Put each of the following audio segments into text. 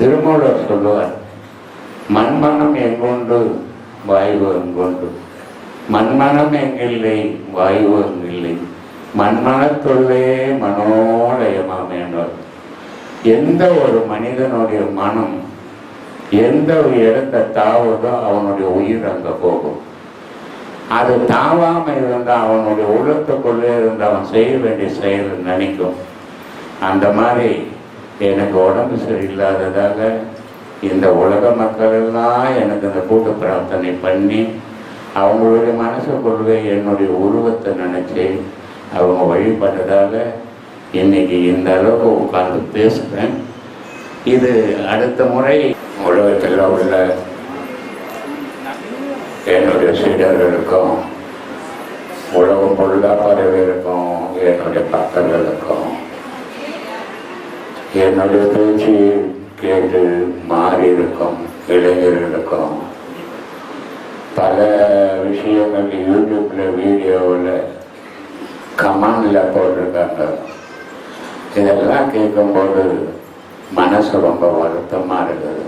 திருமூலர் சொல்லுவார் மண்மனம் எங்கொண்டு வாயு எங்கொண்டு? மண்மனம் எங்கில்லை வாயு எங்கில்லை. மண்மனத்துள்ளே மனோலயமாம் என்றார். எந்த ஒரு மனிதனுடைய மனம் எந்த ஒரு இடத்தை தாவுதோ அவனுடைய உயிர் அங்கே போகும். அது தாவாம இருந்தால் அவனுடைய உள்ளத்துக்குள்ளே இருந்து அவன் செய்ய வேண்டிய செயல் நினைக்கும். அந்த மாதிரி எனக்கு உடம்பு சரியில்லாததாக இந்த உலக மக்கள் எல்லாம் எனக்கு இந்த கூட்டு பிரார்த்தனை பண்ணி அவங்களுடைய மனசுக்குள்ளே என்னுடைய உருவத்தை நினச்சி அவங்க வழிபட்டதாக இன்னைக்கு இந்த அளவுக்கு உட்கார்ந்து பேசுகிறேன் இது அடுத்த முறை உலகத்தில் உள்ள என்னுடைய சீடர்களுக்கும் உலகம் பொருளாதாரம் இருக்கும் என்னுடைய பக்கங்களுக்கும் என்னுடைய பேச்சு கேட்டு மாறி இருக்கும் இளைஞர்களுக்கும் பல விஷயங்கள் யூடியூப்ல வீடியோவில் கமாண்டில் போட்டிருக்காங்க. இதெல்லாம் கேட்கும்போது மனசு ரொம்ப வருத்தமாக இருக்குது.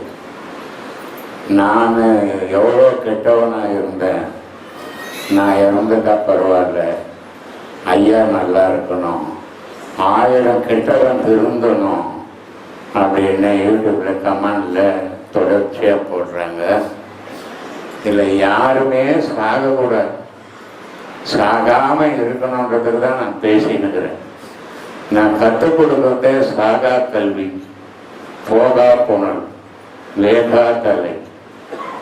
நான் எவ்வளோ கெட்டவனாக இருந்தேன். நான் இறந்துட்டா பரவாயில்ல. ஐயா நல்லா இருக்கணும். ஆயிரம் கெட்டவன் திருந்தணும். அப்படின்னு யூடியூப்பில் கமெண்டில் தொடர்ச்சியாக போடுறாங்க. இதில் யாருமே சாகக்கூடாது சாகாமல் இருக்கணுன்றதுக்கு தான் நான் பேசினுக்கிறேன் நான் கற்றுக் கொடுக்கறதே சாகா கல்வி போகா புனல் லேகா கலை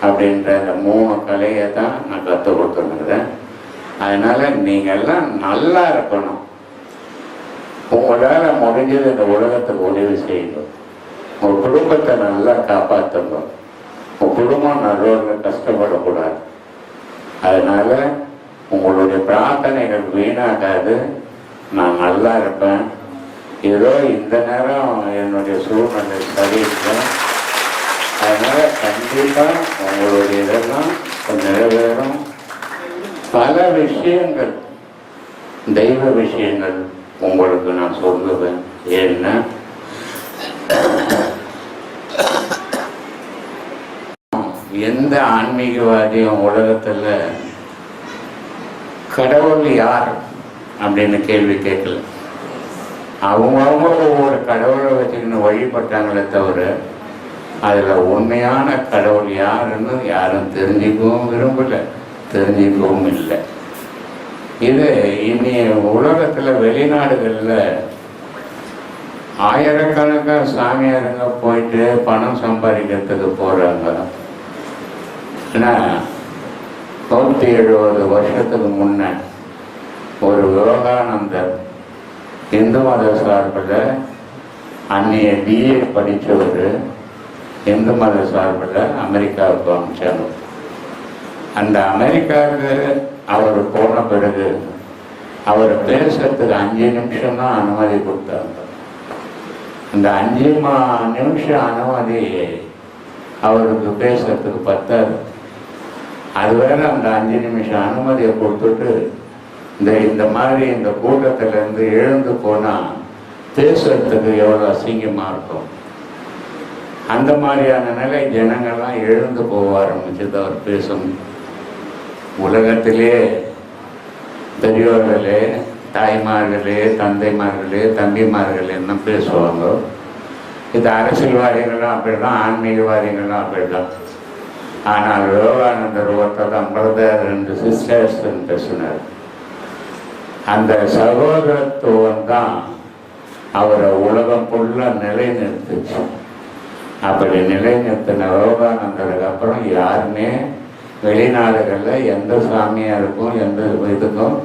அப்படின்ற அந்த மூணு கலையை தான் நான் கற்றுக் கொடுத்துருக்குறேன் அதனால் நீங்கள்லாம் நல்லா இருக்கணும். உங்களால் முடிஞ்சது இந்த உலகத்துக்கு உதவி செய்யணும் உங்கள் குடும்பத்தை நல்லா காப்பாற்றணும் உன் குடும்பம் நல்லவங்க கஷ்டப்படக்கூடாது. அதனால உங்களுடைய பிரார்த்தனைகள் வீணாகாது. நான் நல்லா இருப்பேன். ஏதோ இந்த நேரம் என்னுடைய சூழ்நிலை சரியில்லை. அதனால கண்டிப்பா உங்களுடைய இதெல்லாம் நிறைவேறும். பல விஷயங்கள் தெய்வ விஷயங்கள் உங்களுக்கு நான் சொல்லுவேன். ஏன்னா எந்த ஆன்மீகவாதியும் உலகத்தில் கடவுள் யார் அப்படின்னு கேள்வி கேட்கல. அவங்கவுங்க ஒவ்வொரு கடவுளை வச்சுக்கின்னு வழிபட்டாங்களே தவிர அதில் உண்மையான கடவுள் யாருன்னு யாரும் தெரிஞ்சுக்கவும் விரும்பல தெரிஞ்சுக்கவும் இல்லை. இது இனி உலகத்தில் வெளிநாடுகளில் ஆயிரக்கணக்கான சாமியாருங்க போயிட்டு பணம் சம்பாதிக்கிறதுக்கு போகிறாங்க நான் நூற்றி எழுபது வருஷத்துக்கு முன்ன ஒரு விவேகானந்தர் இந்து மத சார்பில் அன்னைய பிஏ படித்தவர் இந்து மத சார்பில் அமெரிக்காவுக்கு அனுப்பிச்சாங்க அந்த அமெரிக்காவுக்கு அவர் போன பிறகு அவர் பேசுறதுக்கு அஞ்சு நிமிஷம் தான் அனுமதி கொடுத்தாங்க. அந்த அஞ்சு மா நிமிஷம் அனுமதி அவருக்கு பேசுறதுக்கு பத்தாது. அது வேற அந்த அஞ்சு நிமிஷம் அனுமதியை கொடுத்துட்டு இந்த இந்த மாதிரி இந்த கூட்டத்துல இருந்து எழுந்து போனா பேசுறதுக்கு எவ்வளவு அசிங்கமா இருக்கும். அந்த மாதிரியான நிலை ஜனங்கள்லாம் எழுந்து போக ஆரம்பிச்சது அவர் பேசும். உலகத்திலே பெரியோர்களே தாய்மார்களே தந்தைமார்களே தம்பிமார்களே என்ன பேசுவாங்க? இது அரசியல்வாதிகளும் அப்படிதான் ஆன்மீகவாதிகளும் அப்படிதான். ஆனால் விவேகானந்தர் ஒருத்தர் தான் பிரதர் ரெண்டு சிஸ்டர்ஸ் பேசினார். அந்த சகோதரத்துவம் தான் அவரை உலகம் ஃபுல்லாக நிலைநிறுத்துச்சு. அப்படி நிலைநிறுத்தின விவேகானந்தருக்கு அப்புறம் யாருமே வெளிநாடுகளில் எந்த சாமியாருக்கும் எந்த இதுக்கும்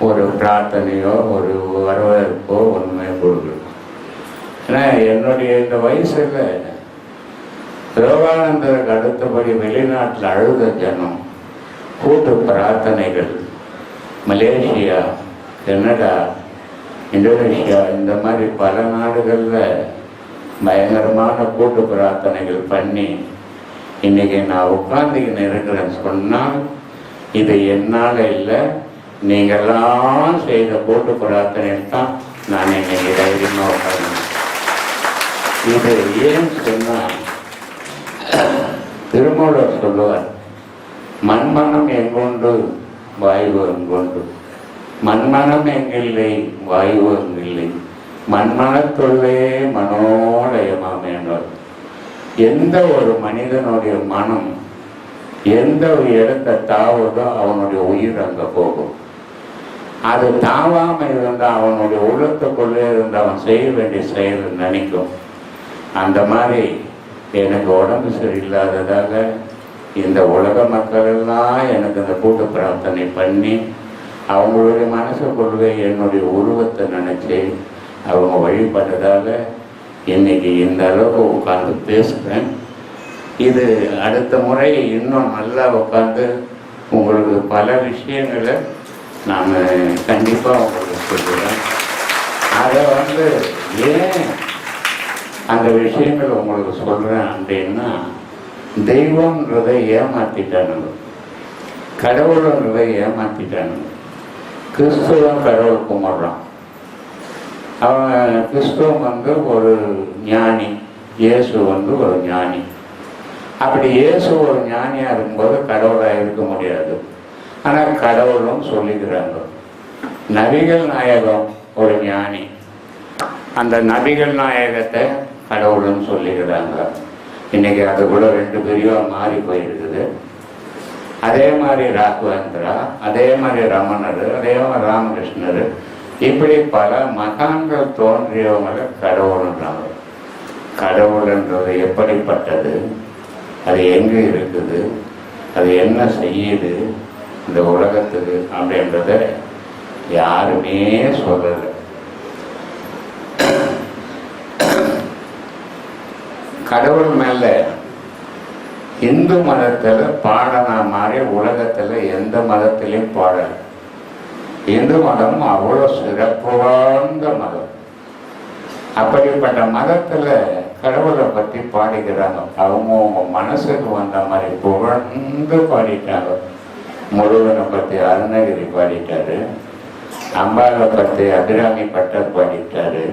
ஒரு பிரார்த்தனையோ ஒரு வரவேற்போ ஒன்றுமே கொடுக்கணும் ஏன்னா என்னுடைய இந்த வயசில் சிவகானந்தருக்கு அடுத்தபடி வெளிநாட்டில் அழுத ஜனம் கூட்டு பிரார்த்தனைகள். மலேசியா கனடா இந்தோனேஷியா இந்த மாதிரி பல நாடுகளில் பயங்கரமான கூட்டு பிரார்த்தனைகள் பண்ணி இன்றைக்கி நான் உட்காந்துக்கின்னு இருக்கிறேன்னு சொன்னால் இது என்னால் இல்லை. நீங்கள்லாம் செய்த கூட்டு பிரார்த்தனையில் தான் நான் இன்னைக்கு தைரியமாக உட்காந்து இது ஏன் சொன்னால் திருமூலர் சொல்லுவார் மண்மனம் எங்கொண்டு? வாய்வு எங்கொண்டு? மண்மனம் எங்கில்லை? வாய்வு எங்கில்லை. மண்மனத்துள்ளே மனோலயமாம் என்றார். எந்த ஒரு மனிதனுடைய மனம் எந்த ஒரு இடத்தை தாவதோ அவனுடைய உயிர் அங்கே போகும். அது தாவாமல் இருந்தால் அவனுடைய உள்ளத்துக்குள்ளே இருந்து அவன் செய்ய வேண்டிய செயல் நினைக்கும். அந்த மாதிரி எனக்கு உடம்பு சரியில்லாததாக இந்த உலக மக்கள் எல்லாம் எனக்கு இந்த கூட்டு பிரார்த்தனை பண்ணி அவங்களுடைய மனசுக்குள்ளே என்னுடைய உருவத்தை நினச்சி அவங்க வழிபட்டதாக இன்னைக்கு இந்த அளவுக்கு உட்காந்து பேசுகிறேன் இது அடுத்த முறை இன்னும் நல்லா உட்காந்து உங்களுக்கு பல விஷயங்களை நான் கண்டிப்பாக உங்களுக்கு சொல்லுவேன் அதை வந்து ஏன் அந்த விஷயங்கள் உங்களுக்கு சொல்கிறேன் அப்படின்னா தெய்வம்ன்றதை ஏமாற்றிட்டானுங்க கடவுளுன்றதை ஏமாற்றிட்டானுங்க கிறிஸ்துவம் கடவுள் கும்பிட்றான் அவன் கிறிஸ்துவம் வந்து ஒரு ஞானி இயேசு வந்து ஒரு ஞானி. அப்படி இயேசு ஒரு ஞானியாக இருக்கும்போது கடவுளாக இருக்க முடியாது. ஆனால் கடவுளும் சொல்லிக்கிறாங்க நபிகள் நாயகம் ஒரு ஞானி. அந்த நபிகள் நாயகத்தை கடவுள்னு சொல்லிக்கிறாங்க இன்னைக்கு அது கூட ரெண்டு பிரிவாக மாறி போயிருக்குது. அதே மாதிரி ராகவேந்திரா அதே மாதிரி ரமணர் அதே மாதிரி ராமகிருஷ்ணர் இப்படி பல மகான்கள் தோன்றியவங்களை கடவுள்ன்றாங்க. கடவுள்ன்றது எப்படிப்பட்டது? அது எங்கே இருக்குது? அது என்ன செய்யுது? இந்த உலகத்துக்கு அப்படின்றத யாருமே சொல்லலை. கடவுள் மேல இந்து மதத்துல பாடனா மாதிரி உலகத்துல எந்த மதத்திலையும் பாடல. இந்து மதம் அவ்வளோ சிறப்பு வாய்ந்த மதம். அப்படிப்பட்ட மதத்துல கடவுளை பற்றி பாடிக்கிறாங்க. அவங்க அவங்க மனசுக்கு வந்த மாதிரி புகழ்ந்து பாடிட்டாங்க. முருகனை பற்றி அருணகிரி பாடிட்டாரு. அம்பாவை பற்றி அபிராமி பட்டர் பாடிட்டாரு.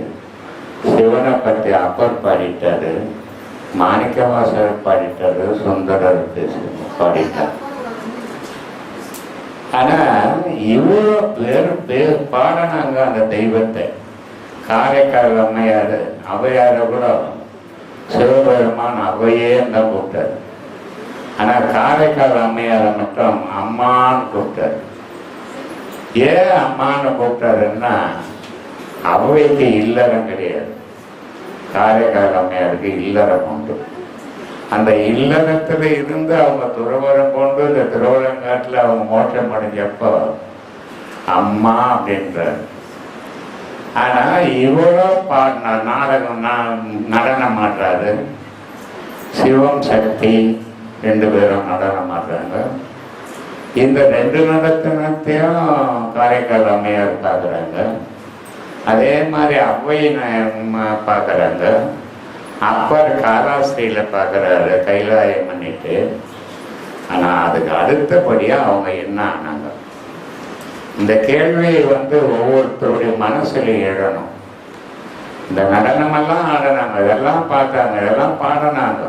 சிவனை பற்றி அப்பர் பாடிட்டாரு. மாணிக்கவாசர் பாடிட்டாரு சுந்தரர் பேசி- பாடிட்டார். ஆனா இவ்வளோ பேர் பேர் பாடினாங்க அந்த தெய்வத்தை. காரைக்கால் அம்மையார் அவையார கூட சிவபெருமான் அவையே தான் கூப்பிட்டார். ஆனா காரைக்கால் அம்மையாரை மட்டும் அம்மான்னு கூப்பிட்டார். ஏன் அம்மான்னு கூப்பிட்டாருன்னா அவைக்கு இல்லறம் கிடையாது. காரைக்கால் அம்மையாருக்கு இல்லறம் உண்டு அந்த இல்லறத்துல இருந்து அவங்க துறவரம் கொண்டு இந்த திருவரங்காட்டில் அவங்க மோட்சம் அடைஞ்சப்போ அம்மா அப்படின்றார். ஆனா இவ்வளோ பாடின நாடகம் நான் நடனம் ஆடுறாரு சிவம் சக்தி ரெண்டு பேரும் நடனம் ஆடுறாங்க இந்த ரெண்டு நடத்தினத்தையும் காரைக்கால் அம்மையார் பார்க்குறாங்க அதே மாதிரி அவ்வை பார்க்குறாங்க. அப்பர் காலாஸ்திரியில் பார்க்குறாரு கைலாயம் பண்ணிட்டு. ஆனால் அதுக்கு அடுத்தபடியாக அவங்க என்ன ஆனாங்க? இந்த கேள்வியை வந்து ஒவ்வொருத்தருடைய மனசுலையும் எழணும். இந்த நடனமெல்லாம் ஆடினாங்க இதெல்லாம் பார்த்தாங்க இதெல்லாம் பாடினாங்க.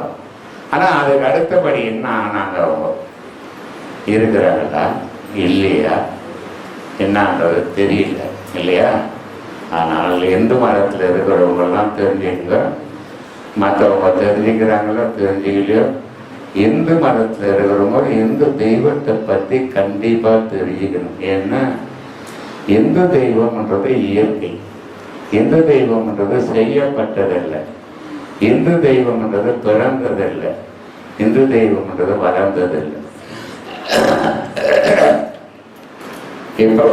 ஆனால் அதுக்கு அடுத்தபடி என்ன ஆனாங்க அவங்க? இருக்கிறாங்களா? இல்லையா? என்னன்றது தெரியல. இல்லையா? ஆனால் எந்த மதத்தில் இருக்கிறவங்கெல்லாம் தெரிஞ்சுங்க மற்றவங்க தெரிஞ்சுக்கிறாங்களோ தெரிஞ்சுக்கலையோ எந்த மதத்தில் இருக்கிறவங்க எந்த தெய்வத்தை பற்றி கண்டிப்பாக தெரிஞ்சுக்கணும். ஏன்னா எந்த தெய்வம்ன்றது இயற்கை. எந்த தெய்வம்ன்றது செய்யப்பட்டதில்லை. இந்து தெய்வம்ன்றது பிறந்ததில்லை. இந்து தெய்வம்ன்றது வளர்ந்ததில்லை. இப்போ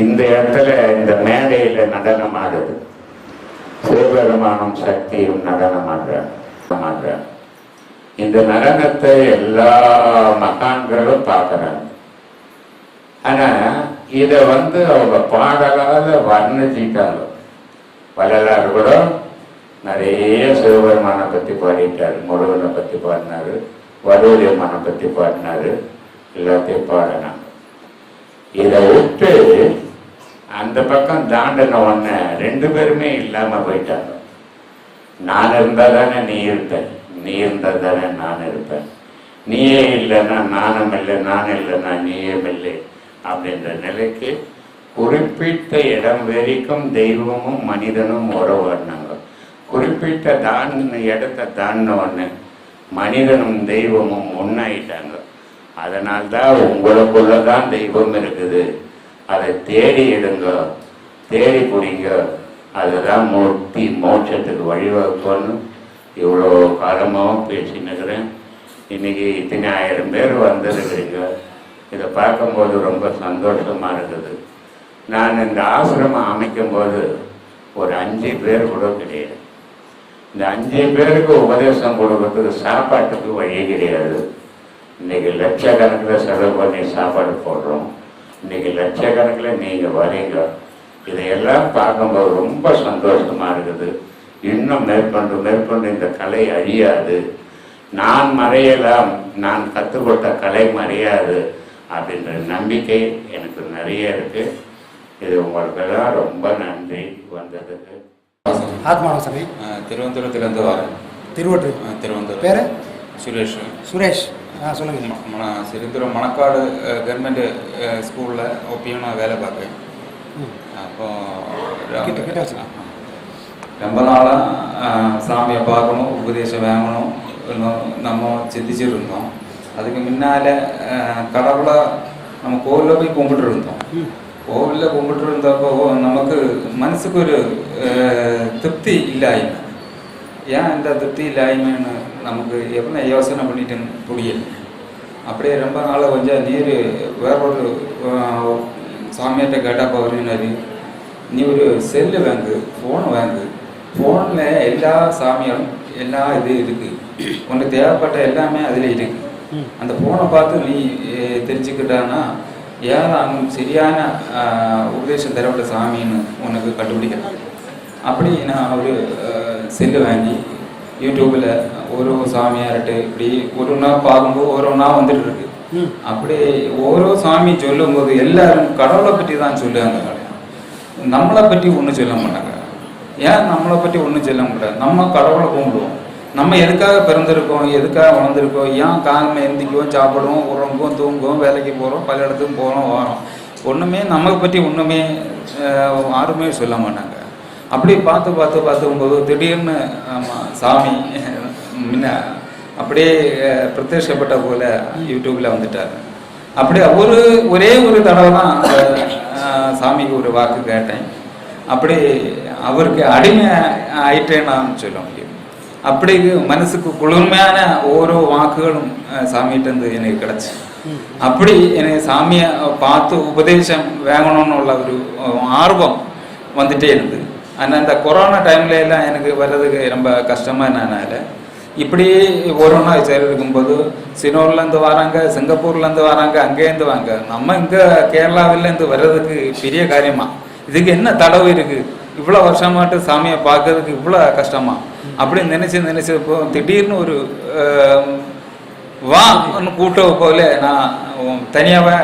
இந்த இடத்துல இந்த மேடையில நடனம் ஆடுது சிவபெருமானும் சக்தியும் நடனம் ஆடுறாங்க இந்த நடனத்தை எல்லா மகான்களும் பார்க்குறாங்க. ஆனா இத வந்து அவங்க பாடலால வர்ணிச்சிட்டாங்க. வரலாறு கூட நிறைய சிவபெருமானை பத்தி பாடிட்டாரு முருகனை பத்தி பாடினாரு வடூரியம்மனை பத்தி பாடினாரு எல்லாத்தையும் பாடினாங்க. இதை விட்டு அந்த பக்கம் தாண்டின உடனே ரெண்டு பேருமே இல்லாம போயிட்டாங்க. நான் இருந்தா தானே நீ இருப்ப நீ இருந்தா தானே நான் இருப்பேன். நீயே இல்லைன்னா நானும் இல்லை நான் இல்லைன்னா நீயும் இல்லை அப்படின்ற நிலைக்கு குறிப்பிட்ட இடம் வரைக்கும் தெய்வமும் மனிதனும் உறவாடினாங்க குறிப்பிட்ட தான் இடத்த தாண்டினோடனே மனிதனும் தெய்வமும் ஒன்றாயிட்டாங்க அதனால்தான் உங்களுக்குள்ள தான் தெய்வம் இருக்குது. அதை தேடி எடுங்க தேடி பிடிங்க. அதுதான் மூர்த்தி மோட்சத்துக்கு வழிவகுக்கணும்னு இவ்வளோ காலமாகவும் பேசினுக்கிறேன் இன்னைக்கு இத்தனை ஆயிரம் பேர் வந்திருக்கிறீங்க. இதை பார்க்கும்போது ரொம்ப சந்தோஷமாக இருக்குது. நான் இந்த ஆசிரமம் அமைக்கும்போது ஒரு அஞ்சு பேர் கூட கிடையாது. இந்த அஞ்சு பேருக்கு உபதேசம் கொடுக்கறதுக்கு சாப்பாட்டுக்கு வழி கிடையாது. இன்னைக்கு லட்சக்கணக்கில் செலவு பண்ணி சாப்பாடு போடுறோம். இன்னைக்கு லட்சக்கணக்கில் நீங்கள் வரீங்க. இதையெல்லாம் பார்க்கும்போது ரொம்ப சந்தோஷமா இருக்குது. இன்னும் மேற்கொண்டு மேற்கொண்டு இந்த கலை அழியாது. நான் மறையலாம் நான் கற்றுக்கொண்ட கலை மறையாது அப்படின்ற நம்பிக்கை எனக்கு நிறைய இருக்கு. இது உங்களுக்கெல்லாம் ரொம்ப நன்றி. வந்ததுக்கு ஆத்மானசமி அஹ் திருவனந்தபுரத்துலேருந்து வரேன். திருவொற்று. அஹ் திருவனந்தபுரம் பேர்? சுரேஷ். சுரேஷ். ஆ சொல்லுங்கள் ம- மன சிறுந்துரம் மணக்காடு கவர்மெண்ட் ஸ்கூலில் ஒப்பியும் வேலை பார்க்குறேன் ம் அப்போ கிட்ட- கிட்ட வச்சுக்க. ரொம்ப நாளாக சாமியை பார்க்கணும் உபதேசம் வாங்கணும் இன்னும் நம்ம சிந்திச்சுட்டு இருந்தோம் அதுக்கு முன்னால் கடவுளை நம்ம கோவிலில் போய் கும்பிட்டு இருந்தோம் ம் கோவிலில் கும்பிட்டு இருந்தப்போ நமக்கு மனசுக்கு ஒரு அஹ், திருப்தி இல்லாயிமை ஏன் இந்த திருப்தி இல்லாய்மைன்னு நமக்கு எப்படி யோசனை பண்ணிட்டு புரியல. அப்படியே ரொம்ப நாளாக கொஞ்சம் நீர் வேற ஒரு சாமியார்கிட்ட கேட்டால் கேட்டாப்போ நீ ஒரு செல்லு வாங்கு ஃபோன் வாங்கு. ஃபோனில் எல்லா சாமியாரும் எல்லா இது இருக்குது உனக்கு தேவைப்பட்ட எல்லாமே அதில் இருக்குது அந்த ஃபோனை பார்த்து நீ தெரிஞ்சுக்கிட்டான்னா ஏன் சரியான உபதேசம் தரப்பட்ட சாமின்னு உனக்கு கண்டுபிடிக்கலாம். அப்படி நான் ஒரு செல்லு வாங்கி யூடியூப்பில் ஒரு சாமியார்கிட்ட இப்படி ஒரு நாள் பார்க்கும்போது ஒரு நாள் வந்துட்டு இருக்கு அப்படி ஓரோ சாமி சொல்லும்போது எல்லாரும் கடவுளை பற்றி தான் சொல்லுவாங்க. நம்மளை பற்றி ஒன்றும் சொல்ல மாட்டாங்க. ஏன் நம்மளை பற்றி ஒன்றும் சொல்ல மாட்டாங்க? நம்ம கடவுளை கும்பிடுவோம். நம்ம எதுக்காக பிறந்திருக்கோம்? எதுக்காக வளர்ந்துருக்கோம்? ஏன் காலமே எந்திக்குவோம் சாப்பிடுவோம் உறங்குவோம் தூங்குவோம் வேலைக்கு போகிறோம் பல இடத்துக்கும் போகிறோம் வரோம். ஒன்றுமே நம்ம பற்றி ஒன்றுமே யாருமே சொல்ல மாட்டாங்க. அப்படி பார்த்து பார்த்து பார்த்துக்கும்போது திடீர்னு ஆமாம் சாமி முன்ன அப்படியே பிரத்யட்சப்பட்ட போல யூடியூப்பில் வந்துட்டார். அப்படியே ஒரு ஒரே ஒரு தடவை தான் அந்த, சாமிக்கு ஒரு வாக்கு கேட்டேன். அப்படி அவருக்கு அடிமை ஆயிட்டேனான்னு சொல்ல முடியும். அப்படி மனசுக்கு குளிர்மையான ஓரோ வாக்குகளும் அஹ், சாமிகிட்ட இருந்து எனக்கு கிடச்சி. அப்படி எனக்கு சாமியை பார்த்து உபதேசம் வாங்கணும்னு உள்ள ஒரு ஆர்வம் வந்துட்டே இருந்தது. ஆனால் இந்த கொரோனா டைம்ல எல்லாம் எனக்கு வர்றதுக்கு ரொம்ப கஷ்டமாக என்னன்னால இப்படி ஒரு ஒன்றா செயல் இருக்கும்போது சினோர்லேருந்து வராங்க சிங்கப்பூர்லேருந்து வராங்க அங்கேருந்து வாங்க நம்ம இங்கே கேரளாவிலேருந்து வர்றதுக்கு பெரிய காரியமா? இதுக்கு என்ன தடவு இருக்குது இவ்வளோ வருஷமாட்டு சாமியை பார்க்கறதுக்கு இவ்வளோ கஷ்டமா? அப்படின்னு நினச்சி நினச்சி இப்போ திடீர்னு ஒரு அஹ், வா கூட்டம் போல நான் தனியாகவே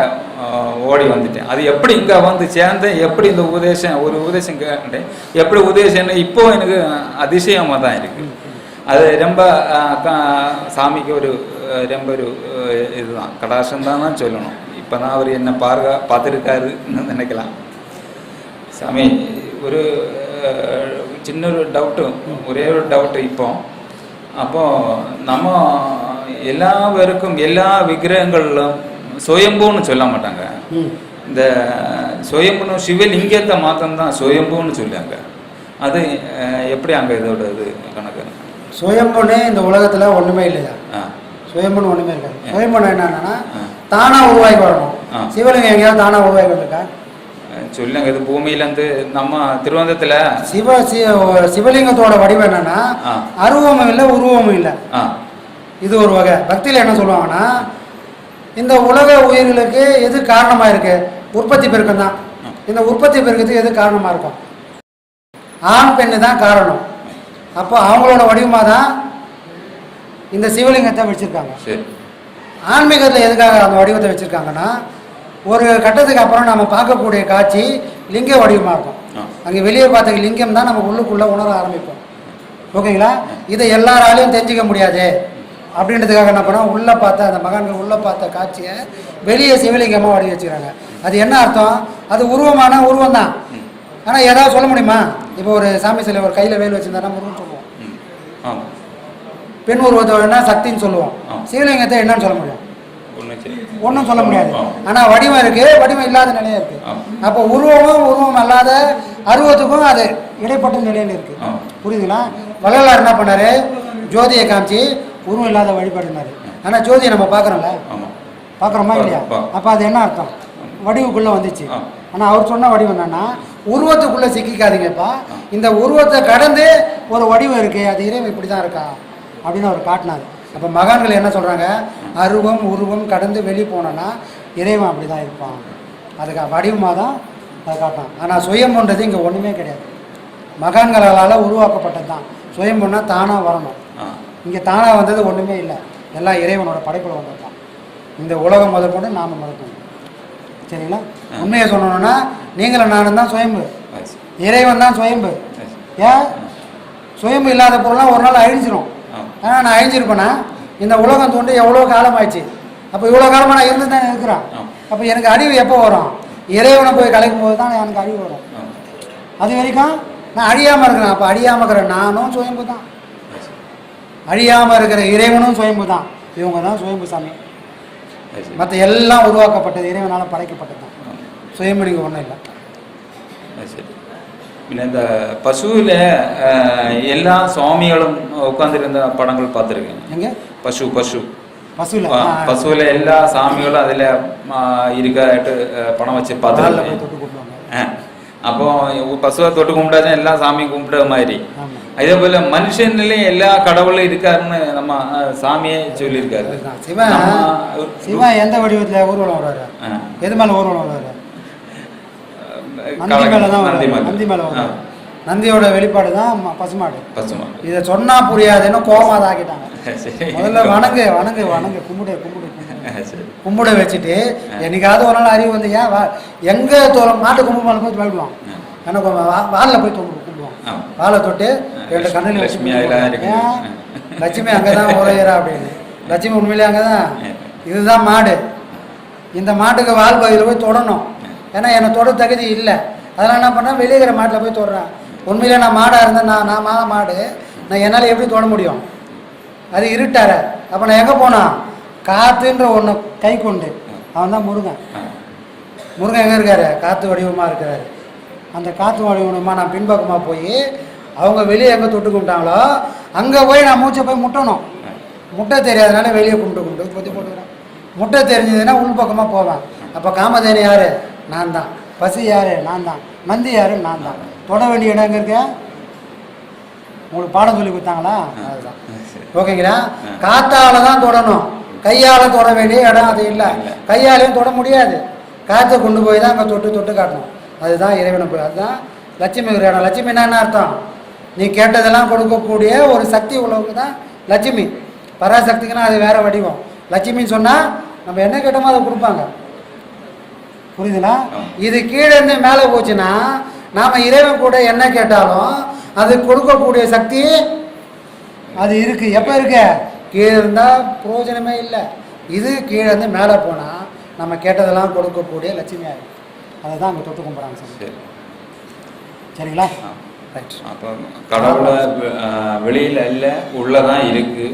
ஓடி வந்துட்டேன். அது எப்படி இங்கே வந்து சேர்ந்தேன் எப்படி இந்த உபதேசம் ஒரு உபதேசம் கேட்டேன். எப்படி உபதேசம் இப்போ எனக்கு அதிசயமாக தான் இருக்குது அது ரொம்ப சாமிக்கு ஒரு ரொம்ப ஒரு இதுதான் கடாசம் தான் சொல்லணும் இப்போ தான் அவர் என்ன பார்க்க பார்த்துருக்காருன்னு நினைக்கலாம் சாமி ஒரு சின்ன ஒரு டவுட்டு ஒரே ஒரு டவுட்டு இப்போ அப்போ நம்ம எல்லா பேருக்கும் எல்லா விக்கிரகங்களிலும் சுயம்புன்னு சொல்ல மாட்டாங்க இந்த சுயம்புன்னு சிவலிங்கத்தை மாத்திரம் தான் சுயம்புன்னு சொல்லுவாங்க அது எப்படி அங்கே இதோட இது கணக்கு சுயம்புன்னு இந்த உலகத்துல ஒண்ணுமே இல்லையா? சுயம்புன்னு ஒண்ணுமே இல்லை சுயம்புன்னு என்னன்னா ஆ. தானா உருவாகி வரணும். சிவலிங்கம் எங்கேயாவது தானா உருவாகி வந்திருக்கா? சொல்லுங்க இது பூமியிலேருந்து நம்ம திருவனந்தத்தில் சிவ சிவலிங்கத்தோட வடிவம் என்னன்னா. அருவமும் இல்லை உருவமும் இல்லை. இது ஒரு வகை. பக்தியில் என்ன சொல்லுவாங்கன்னா இந்த உலக உயிர்களுக்கு எது காரணமாக இருக்கு? உற்பத்தி பெருக்கம் தான். இந்த உற்பத்தி பெருக்கத்துக்கு எது காரணமாக இருக்கும்? ஆண் பெண்ணு தான் காரணம். அப்போ அவங்களோட வடிவமாக தான் இந்த சிவலிங்கத்தை வச்சுருக்காங்க சரி. ஆன்மீகத்தில் எதுக்காக அந்த வடிவத்தை வச்சுருக்காங்கன்னா ஒரு கட்டத்துக்கு அப்புறம் நம்ம பார்க்கக்கூடிய காட்சி லிங்க வடிவமாக இருக்கும். அங்கே வெளியே பார்த்த லிங்கம் தான் நம்ம உள்ளுக்குள்ளே உணர ஆரம்பிப்போம். ஓகேங்களா? இதை எல்லாராலையும் தெரிஞ்சுக்க முடியாது. அப்படின்றதுக்காக என்ன பண்ணா உள்ள பார்த்த அந்த மகான்கள் உள்ள பார்த்த காட்சியை வெளியே சிவலிங்கமா வடி வச்சுக்கிறாங்க அது என்ன அர்த்தம்? அது உருவமான உருவம் தான். ஆனா ஏதாவது சொல்ல முடியுமா? இப்போ ஒரு சாமி சிலை ஒரு கையில வேல் வச்சிருந்தா முருகன் சொல்லுவோம். ஆமாம் பெண் உருவத்தை என்ன சக்தின்னு சொல்லுவோம். சிவலிங்கத்தை என்னன்னு சொல்ல முடியும் ஒன்றும் சொல்ல முடியாது. ஆ. ஆனா வடிவம் இருக்கு வடிவம் இல்லாத நிலையா இருக்கு. அப்போ உருவமும் உருவம் அல்லாத அருவத்துக்கும் அது இடைப்பட்ட நிலையில இருக்கு. புரியுதுங்களா? வள்ளலார் என்ன பண்ணாரு? ஜோதியை காமிச்சு உருவம் இல்லாத வழிபாடுனாரு. ஆனா ஜோதியை நம்ம பார்க்கறோம்ல? பார்க்குறோமா இல்லையா? அப்போ அது என்ன அர்த்தம்? வடிவுக்குள்ள வந்துச்சு. ஆ. ஆனா அவர் சொன்ன வடிவம் என்னன்னா உருவத்துக்குள்ள சிக்கிக்காதீங்கப்பா. இந்த உருவத்தை கடந்து ஒரு வடிவம் இருக்கு அது இறைவன் இப்படி தான் இருக்கா? அப்படின்னு அவர் காட்டினார். அப்போ மகான்கள் என்ன சொல்றாங்க? அருவம் உருவம் கடந்து வெளியே போனோன்னா இறைவன் அப்படி தான் இருப்பான். அதுக்கு வடிவமாக தான் அதை காட்டான் ஆனால் சுயம்புன்றது இங்கே ஒன்றுமே கிடையாது. மகான்களால் உருவாக்கப்பட்டது தான் சுயம்புன்னா தானாக வரணும். இங்கே தானாக வந்தது ஒன்றுமே இல்லை. எல்லாம் இறைவனோட படைப்பில் வந்தது தான் இந்த உலகம் முதற்கொண்டு நாம முதற்கொண்டு. சரிங்களா. உண்மையை சொல்லணும்னா நீங்களும் நானும் தான் சுயம்பு. இறைவன் தான் சுயம்பு. ஏன் சுயம்பு இல்லாத பொருள்லாம் ஒரு நாள் அழிஞ்சிரும் ஆ. ஆனால் நான் அழிஞ்சிருப்பேனா இந்த உலகம் தோண்டி எவ்வளோ காலம் ஆயிடுச்சு அப்போ இவ்வளோ காலமாக நான் இருந்து தான் இருக்கிறேன். அப்போ எனக்கு அழிவு எப்போ வரும் இறைவனை போய் கலைக்கும் போது தான் எனக்கு அழிவு வரும். அது வரைக்கும் நான் அழியாமல் இருக்கிறேன் அப்போ அழியாமல் இருக்கிற நானும் சுயம்பு தான். அழியாமல் இருக்கிற இறைவனும் சுயம்பு தான் இவங்க தான் சுயம்பு சாமி. மற்ற எல்லாம் உருவாக்கப்பட்டது இறைவனால் படைக்கப்பட்டது தான் நீங்கள் ஒன்றும் இல்லை சரி. பின்ன இந்த பசுவில் எல்லா சுவாமிகளும் உட்கார்ந்திருந்த படங்கள் பார்த்துருக்கேன் பசு பசு. பசுவில் எல்லா சாமிகளும் அதில் இருக்காட்டு பணம் வச்சு பார்த்துருக்கேன். அப்போ பசுவை தொட்டு கும்பிட்டாதான் எல்லா சாமியும் கும்பிட்ட மாதிரி. அதே போல மனுஷன்லயும் எல்லா கடவுளும் இருக்காருன்னு நம்ம சாமியே சொல்லியிருக்காரு. நம்ம- சிவன் எந்த வடிவத்தில் ஊர்வலம் வர்றாரு? ஆ. எது மேலே ஊர்வலம் வர்றாரு? நந்தி மேலே தான் நந்தி. மேல. நந்தியோட வெளிப்பாடு தான் பசுமாடு. பசுமா இதை சொன்னா புரியாதுன்னு கோவமா அதை ஆக்கிட்டாங்க. முதல்ல வணங்கு வணங்கு வணங்கு கும்பிடு கும்பிடு. கும்பிடு. கும்பிட வச்சுட்டு என்னைக்காவது ஒரு நாள் அறிவு வந்து ஏன் எங்கே மாட்டு கும்பு மேலே போய் போயிடுவான் எனக்கு வாலில் போய் தொண்டு வாழை தொட்டு ரெண்டு கண்ணில் வச்சு லட்சுமி? லட்சுமி அங்கே தான் உரையிறா அப்படின்னு. லட்சுமி உண்மையிலே அங்கே தான். இதுதான் மாடு. இந்த மாட்டுக்கு வால் பகுதியில் போய் தொடணும். ஏன்னா எனக்கு தொட தகுதி இல்லை. அதெல்லாம் என்ன பண்ணேன் வெளியே இருக்கிற மாட்டில் போய் தொடுறேன். உண்மையிலே நான் மாடாக இருந்தேன். நான் நான் மா மாடு. நான் என்னால் எப்படி தொட முடியும்? அது இருட்டார அப்போ நான் எங்கே போனான்? காத்துன்ற ஒன்று கை கொண்டு அவன் தான் முருகன். முருகன் எங்கே இருக்காரு? காற்று வடிவமாக இருக்கிறாரு. அந்த காற்று வடிவமாக நான் பின்பக்கமாக போய் அவங்க வெளியே எங்கே தொட்டு கும்பிட்டாங்களோ அங்கே போய் நான் மூச்சை போய் முட்டணும். முட்டை தெரியாதனால வெளியே கும்பிட்டு கும்பிட்டு பொத்தி போட்டுக்கிறேன். முட்டை தெரிஞ்சதுன்னா உள்பக்கமாக போவேன். அப்போ காமதேனி யார்? நான் தான். பசி யார்? நான் தான். நந்தி யார்? நான் தான். தொட வேண்டிய இடம் எங்கே இருக்க? உங்களுக்கு பாடம் சொல்லி கொடுத்தாங்களா? அதுதான். ஓகேங்களா? காத்தால தான் தொடணும். கையால் தொட வேண்டிய இடம் அது இல்லை. கையாலையும் தொட முடியாது. காற்றை கொண்டு போய் தான் அங்கே தொட்டு தொட்டு காட்டணும். அதுதான் இறைவனை போய் அதுதான் லட்சுமி ஒரு லட்சுமி என்ன அர்த்தம்? நீ கேட்டதெல்லாம் கொடுக்கக்கூடிய ஒரு சக்தி உள்ளவங்க தான் லட்சுமி. பராசக்திக்குன்னா அது வேறு வடிவம். லட்சுமின்னு சொன்னால் நம்ம என்ன கேட்டோமோ அதை கொடுப்பாங்க. புரியுதுனா இது கீழே இருந்து மேலே போச்சுன்னா நாம் இறைவன் கூட என்ன கேட்டாலும் அது கொடுக்கக்கூடிய சக்தி அது இருக்குது எப்போ இருக்கு? கீழே இருந்தால் பிரயோஜனமே இல்லை. இது கீழே இருந்து மேலே போனால் நம்ம கேட்டதெல்லாம் கொடுக்கக்கூடிய லட்சுமி இருக்குது அதை தான் அங்கே தொட்டு கும்பிட்றாங்க சார் சரி. சரிங்களா. ரைட் அப்போ கடவுளை வெளியில இல்ல உள்ளதான் இருக்கு